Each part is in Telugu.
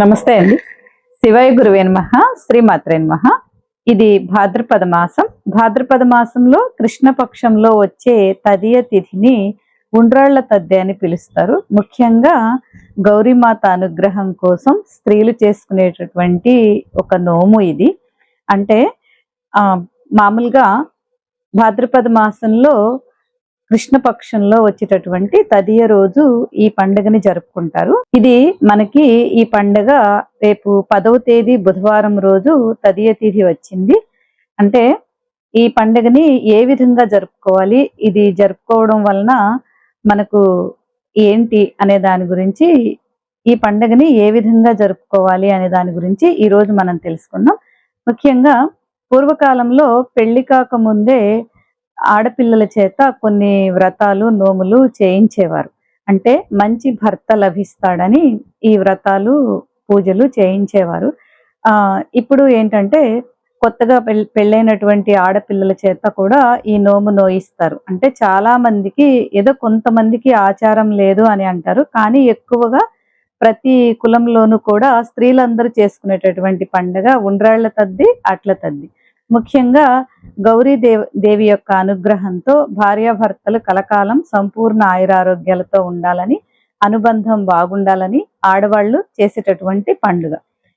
నమస్తే అండి. శివయ గురువే నమః శ్రీమాత్రే నమః. ఇది భాద్రపద మాసం. భాద్రపద మాసంలో కృష్ణపక్షంలో వచ్చే తదియ తిథిని ఉండ్రాళ్ళ తద్దె అని పిలుస్తారు. ముఖ్యంగా గౌరీమాత అనుగ్రహం కోసం స్త్రీలు చేసుకునేటటువంటి ఒక నోము ఇది. అంటే మామూలుగా భాద్రపద మాసంలో కృష్ణపక్షంలో వచ్చేటటువంటి తదియ రోజు ఈ పండుగని జరుపుకుంటారు. ఇది మనకి ఈ పండుగ రేపు పదవ తేదీ బుధవారం రోజు తదియ తిథి వచ్చింది. అంటే ఈ పండుగని ఏ విధంగా జరుపుకోవాలి ఇది జరుపుకోవడం వలన మనకు ఏంటి అనే దాని గురించి ఈ పండుగని ఏ విధంగా జరుపుకోవాలి అనే దాని గురించి ఈరోజు మనం తెలుసుకుందాం. ముఖ్యంగా పూర్వకాలంలో పెళ్ళి కాక ముందే ఆడపిల్లల చేత కొన్ని వ్రతాలు నోములు చేయించేవారు. అంటే మంచి భర్త లభిస్తాడని ఈ వ్రతాలు పూజలు చేయించేవారు. ఇప్పుడు ఏంటంటే కొత్తగా పెళ్ పెళ్ళైనటువంటి ఆడపిల్లల చేత కూడా ఈ నోము నోయిస్తారు. అంటే చాలా మందికి ఏదో కొంతమందికి ఆచారం లేదు అని అంటారు. కానీ ఎక్కువగా ప్రతి కులంలోనూ కూడా స్త్రీలందరూ చేసుకునేటటువంటి పండగ ఉండ్రాళ్ళ తద్ది అట్ల తద్ది. ముఖ్యంగా గౌరీ దేవ్ దేవి యొక్క అనుగ్రహంతో భార్యాభర్తలు కలకాలం సంపూర్ణ ఆయురారోగ్యాలతో ఉండాలని అనుబంధం బాగుండాలని ఆడవాళ్ళు చేసేటటువంటి పండుగ.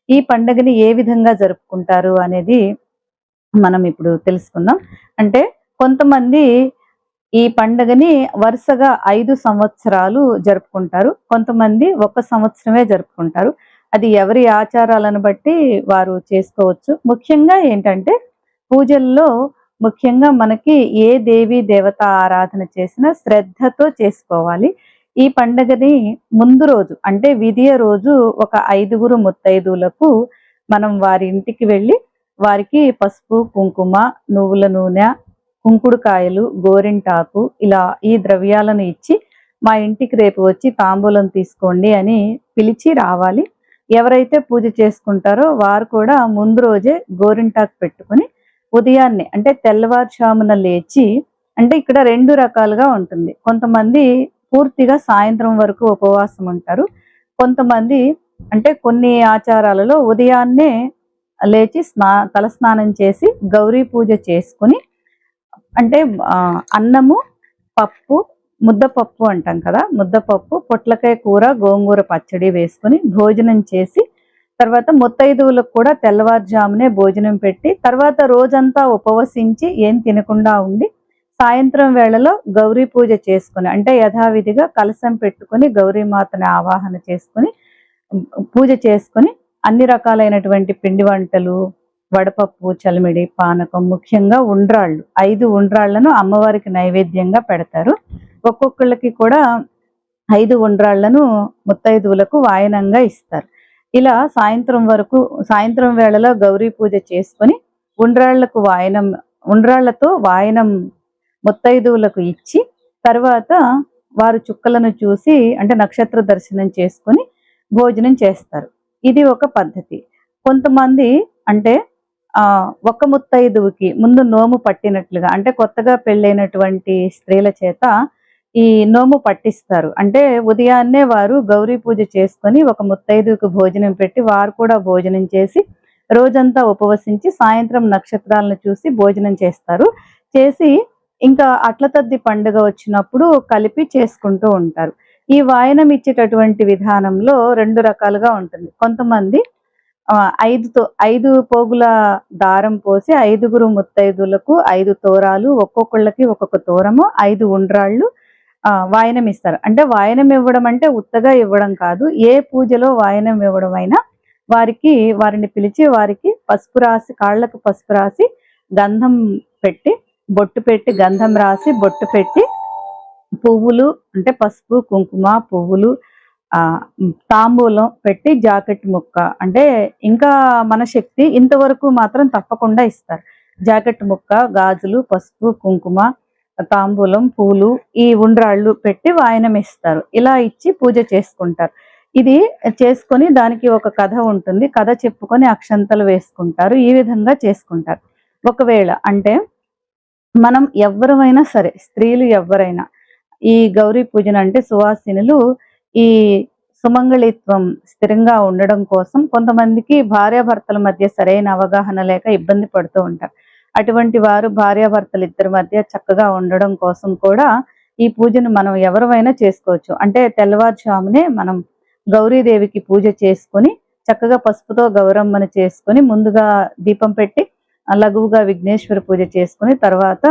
ఈ పండుగని ఏ విధంగా జరుపుకుంటారు అనేది మనం ఇప్పుడు తెలుసుకుందాం. అంటే కొంతమంది ఈ పండుగని వరుసగా ఐదు సంవత్సరాలు జరుపుకుంటారు. కొంతమంది ఒక సంవత్సరమే జరుపుకుంటారు. అది ఎవరి ఆచారాలను బట్టి వారు చేసుకోవచ్చు. ముఖ్యంగా ఏంటంటే పూజల్లో ముఖ్యంగా మనకి ఏ దేవి దేవత ఆరాధన చేసినా శ్రద్ధతో చేసుకోవాలి. ఈ పండగని ముందు రోజు అంటే విధియ రోజు ఒక ఐదుగురు ముత్తైదువులకు మనం వారి ఇంటికి వెళ్ళి వారికి పసుపు కుంకుమ నువ్వుల నూనె కుంకుడుకాయలు గోరింటాకు ఇలా ఈ ద్రవ్యాలను ఇచ్చి మా ఇంటికి రేపు వచ్చి తాంబూలం తీసుకోండి అని పిలిచి రావాలి. ఎవరైతే పూజ చేసుకుంటారో వారు కూడా ముందు రోజే గోరింటాకు పెట్టుకొని ఉదయాన్నే అంటే తెల్లవారుజామున లేచి అంటే ఇక్కడ రెండు రకాలుగా ఉంటుంది. కొంతమంది పూర్తిగా సాయంత్రం వరకు ఉపవాసం ఉంటారు. కొంతమంది అంటే కొన్ని ఆచారాలలో ఉదయాన్నే లేచి స్నా తలస్నానం చేసి గౌరీ పూజ చేసుకుని అంటే అన్నము పప్పు ముద్దపప్పు అంటాం కదా ముద్దపప్పు పొట్లకాయ కూర గోంగూర పచ్చడి వేసుకుని భోజనం చేసి తర్వాత ముత్తైదువులకు కూడా తెల్లవారుజామునే భోజనం పెట్టి తర్వాత రోజంతా ఉపవసించి ఏం తినకుండా ఉండి సాయంత్రం వేళలో గౌరీ పూజ చేసుకుని అంటే యథావిధిగా కలశం పెట్టుకుని గౌరీమాతని ఆవాహన చేసుకుని పూజ చేసుకుని అన్ని రకాలైనటువంటి పిండి వంటలు వడపప్పు చలిమిడి పానకం ముఖ్యంగా ఉండ్రాళ్ళు ఐదు ఉండ్రాళ్ళను అమ్మవారికి నైవేద్యంగా పెడతారు. ఒక్కొక్కళ్ళకి కూడా ఐదు ఉండ్రాళ్ళను ముత్తైదువులకు వాయనంగా ఇస్తారు. ఇలా సాయంత్రం వరకు సాయంత్రం వేళలో గౌరీ పూజ చేసుకొని ఉండ్రాళ్ళకు వాయనం ఉండ్రాళ్ళతో వాయనం ముత్తైదువులకు ఇచ్చి తర్వాత వారు చుక్కలను చూసి అంటే నక్షత్ర దర్శనం చేసుకొని భోజనం చేస్తారు. ఇది ఒక పద్ధతి. కొంతమంది అంటే ఒక ముత్తైదువుకి ముందు నోము పట్టినట్లుగా అంటే కొత్తగా పెళ్ళైనటువంటి స్త్రీల చేత ఈ నోము పట్టిస్తారు. అంటే ఉదయాన్నే వారు గౌరీ పూజ చేసుకొని ఒక ముత్తైదుకు భోజనం పెట్టి వారు కూడా భోజనం చేసి రోజంతా ఉపవసించి సాయంత్రం నక్షత్రాలను చూసి భోజనం చేస్తారు. చేసి ఇంకా అట్ల తద్ది పండుగ వచ్చినప్పుడు కలిపి చేసుకుంటూ ఉంటారు. ఈ వాయనం ఇచ్చేటటువంటి విధానంలో రెండు రకాలుగా ఉంటుంది. కొంతమంది ఐదుతో ఐదు పోగుల దారం పోసి ఐదుగురు ముత్తైదులకు ఐదు తోరాలు ఒక్కొక్కళ్ళకి ఒక్కొక్క తోరము ఐదు ఉండ్రాళ్ళు వాయనం ఇస్తారు. అంటే వాయనం ఇవ్వడం అంటే ఉత్తగా ఇవ్వడం కాదు ఏ పూజలో వాయనం ఇవ్వడం అయినా వారికి వారిని పిలిచి వారికి పసుపు రాసి కాళ్ళకు పసుపు రాసి గంధం పెట్టి బొట్టు పెట్టి గంధం రాసి బొట్టు పెట్టి పువ్వులు అంటే పసుపు కుంకుమ పువ్వులు తాంబూలం పెట్టి జాకెట్ ముక్క అంటే ఇంకా మన శక్తి ఇంతవరకు మాత్రం తప్పకుండా ఇస్తారు. జాకెట్ ముక్క గాజులు పసుపు కుంకుమ తాంబూలం పూలు ఈ ఉండ్రాళ్ళు పెట్టి వాయనం ఇస్తారు ఇలా ఇచ్చి పూజ చేసుకుంటారు. ఇది చేసుకొని దానికి ఒక కథ ఉంటుంది. కథ చెప్పుకొని అక్షంతలు వేసుకుంటారు. ఈ విధంగా చేసుకుంటారు. ఒకవేళ అంటే మనం ఎవరమైనా సరే స్త్రీలు ఎవరైనా ఈ గౌరీ పూజన అంటే సువాసినులు ఈ సుమంగళిత్వం స్థిరంగా ఉండడం కోసం కొంతమందికి భార్యాభర్తల మధ్య సరైన అవగాహన లేక ఇబ్బంది పడుతూ ఉంటారు. అటువంటి వారు భార్యాభర్తలు ఇద్దరి మధ్య చక్కగా ఉండడం కోసం కూడా ఈ పూజను మనం ఎవరివైనా చేసుకోవచ్చు. అంటే తెల్లవారుజామునే మనం గౌరీదేవికి పూజ చేసుకొని చక్కగా పసుపుతో గౌరమ్మను చేసుకొని ముందుగా దీపం పెట్టి లఘువుగా విఘ్నేశ్వర పూజ చేసుకుని తర్వాత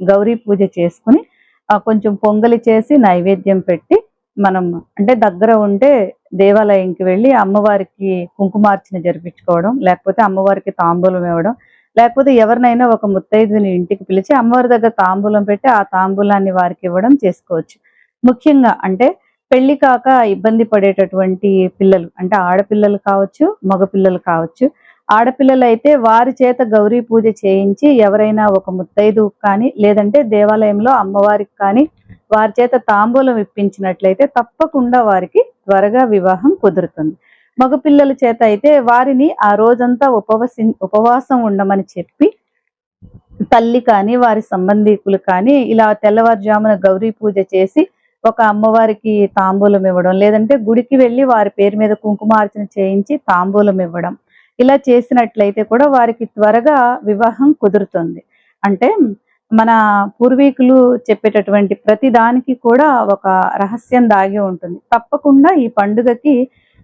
గౌరీ పూజ చేసుకుని కొంచెం పొంగలి చేసి నైవేద్యం పెట్టి మనం అంటే దగ్గర ఉంటే దేవాలయంకి వెళ్ళి అమ్మవారికి కుంకుమార్చన జరిపించుకోవడం లేకపోతే అమ్మవారికి తాంబూలం ఇవ్వడం లేకపోతే ఎవరినైనా ఒక ముత్తైదుని ఇంటికి పిలిచి అమ్మవారి దగ్గర తాంబూలం పెట్టి ఆ తాంబూలాన్ని వారికి ఇవ్వడం చేసుకోవచ్చు. ముఖ్యంగా అంటే పెళ్ళి కాక ఇబ్బంది పడేటటువంటి పిల్లలు అంటే ఆడపిల్లలు కావచ్చు మగపిల్లలు కావచ్చు ఆడపిల్లలు అయితే వారి చేత గౌరీ పూజ చేయించి ఎవరైనా ఒక ముత్తైదు కానీ లేదంటే దేవాలయంలో అమ్మవారికి కానీ వారి చేత తాంబూలం ఇప్పించినట్లయితే తప్పకుండా వారికి త్వరగా వివాహం కుదురుతుంది. మగపిల్లల చేత అయితే వారిని ఆ రోజంతా ఉపవసి ఉపవాసం ఉండమని చెప్పి తల్లి కానీ వారి సంబంధికులు కానీ ఇలా తెల్లవారుజామున గౌరీ పూజ చేసి ఒక అమ్మవారికి తాంబూలం ఇవ్వడం లేదంటే గుడికి వెళ్ళి వారి పేరు మీద కుంకుమార్చన చేయించి తాంబూలం ఇవ్వడం. ఇలా చేసినట్లయితే కూడా వారికి త్వరగా వివాహం కుదురుతుంది. అంటే మన పూర్వీకులు చెప్పేటటువంటి ప్రతి దానికి కూడా ఒక రహస్యం దాగి ఉంటుంది. తప్పకుండా ఈ పండుగకి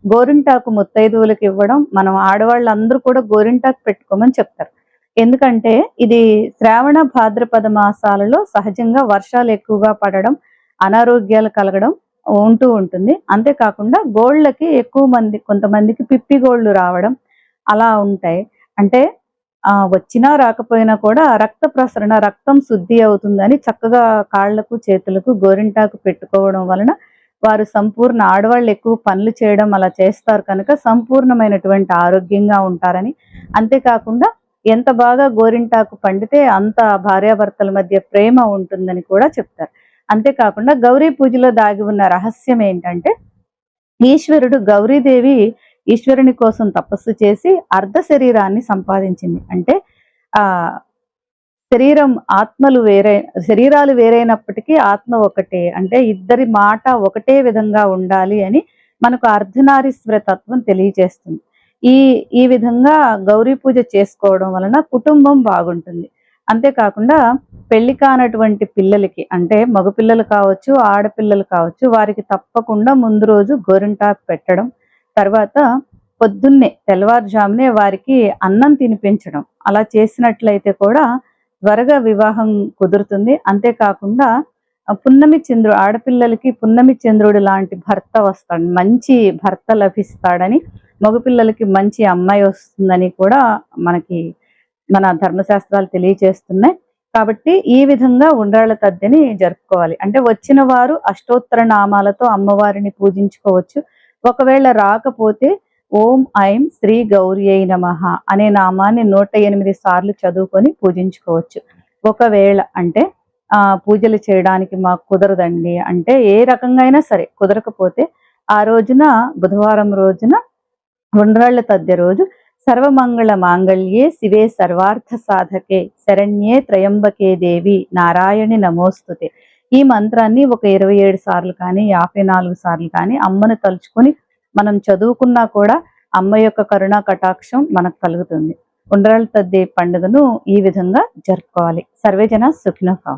గోరింటాకు ముత్తైదువులకు ఇవ్వడం మనం ఆడవాళ్ళందరూ కూడా గోరింటాకు పెట్టుకోమని చెప్తారు. ఎందుకంటే ఇది శ్రావణ భాద్రపద మాసాలలో సహజంగా వర్షాలు ఎక్కువగా పడడం అనారోగ్యాలు కలగడం ఉంటూ ఉంటుంది. అంతేకాకుండా గోళ్ళకి ఎక్కువ మంది కొంతమందికి పిప్పి గోళ్ళు రావడం అలా ఉంటాయి. అంటే వచ్చినా రాకపోయినా కూడా రక్త ప్రసరణ రక్తం శుద్ధి అవుతుందని చక్కగా కాళ్ళకు చేతులకు గోరింటాకు పెట్టుకోవడం వలన వారు సంపూర్ణ ఆడవాళ్ళు ఎక్కువ పనులు చేయడం అలా చేస్తారు కనుక సంపూర్ణమైనటువంటి ఆరోగ్యంగా ఉంటారని. అంతేకాకుండా ఎంత బాగా గోరింటాకు పండితే అంత భార్యాభర్తల మధ్య ప్రేమ ఉంటుందని కూడా చెప్తారు. అంతేకాకుండా గౌరీ పూజలో దాగి ఉన్న రహస్యం ఏంటంటే ఈశ్వరుడు గౌరీదేవి ఈశ్వరుని కోసం తపస్సు చేసి అర్ధ శరీరాన్ని సంపాదించింది. అంటే ఆ శరీరం ఆత్మలు వేరే శరీరాలు వేరైనప్పటికీ ఆత్మ ఒకటే. అంటే ఇద్దరి మాట ఒకటే విధంగా ఉండాలి అని మనకు అర్ధనారీశ్వర తత్వం తెలియజేస్తుంది. ఈ ఈ విధంగా గౌరీ పూజ చేసుకోవడం వలన కుటుంబం బాగుంటుంది. అంతేకాకుండా పెళ్ళి కానటువంటి పిల్లలకి అంటే మగపిల్లలు కావచ్చు ఆడపిల్లలు కావచ్చు వారికి తప్పకుండా ముందు రోజు గోరింటాకు పెట్టడం తర్వాత పొద్దున్నే తెల్లవారుజామునే వారికి అన్నం తినిపించడం అలా చేసినట్లయితే కూడా త్వరగా వివాహం కుదురుతుంది. అంతేకాకుండా పున్నమి చంద్రుడు ఆడపిల్లలకి పున్నమి చంద్రుడు లాంటి భర్త వస్తాడు. మంచి భర్త లభిస్తాడని మగపిల్లలకి మంచి అమ్మాయి వస్తుందని కూడా మనకి మన ధర్మశాస్త్రాలు తెలియజేస్తున్నాయి. కాబట్టి ఈ విధంగా ఉండ్రాళ్ళ తద్దిని జరుపుకోవాలి. అంటే వచ్చిన వారు అష్టోత్తర నామాలతో అమ్మవారిని పూజించుకోవచ్చు. ఒకవేళ రాకపోతే ఓం ఐం శ్రీ గౌరీ అయి నమ అనే నామాన్ని నూట ఎనిమిది సార్లు చదువుకొని పూజించుకోవచ్చు. ఒకవేళ అంటే ఆ పూజలు చేయడానికి మాకు కుదరదండి అంటే ఏ రకంగా అయినా సరే కుదరకపోతే ఆ రోజున బుధవారం రోజున ఉండ్రాళ్ళ తద్య రోజు సర్వమంగళ మాంగళ్యే శివే సర్వార్థ సాధకే శరణ్యే త్రయంబకే దేవి నారాయణి నమోస్తుతే. ఈ మంత్రాన్ని ఒక ఇరవై ఏడు సార్లు కానీ యాభై నాలుగు సార్లు కానీ అమ్మను తలుచుకొని మనం చదువుకున్నా కూడా అమ్మ యొక్క కరుణా కటాక్షం మనకు కలుగుతుంది. ఉండ్రాళ్ళ తద్ది పండుగను ఈ విధంగా జరుపుకోవాలి. సర్వేజన సుఖినోభావం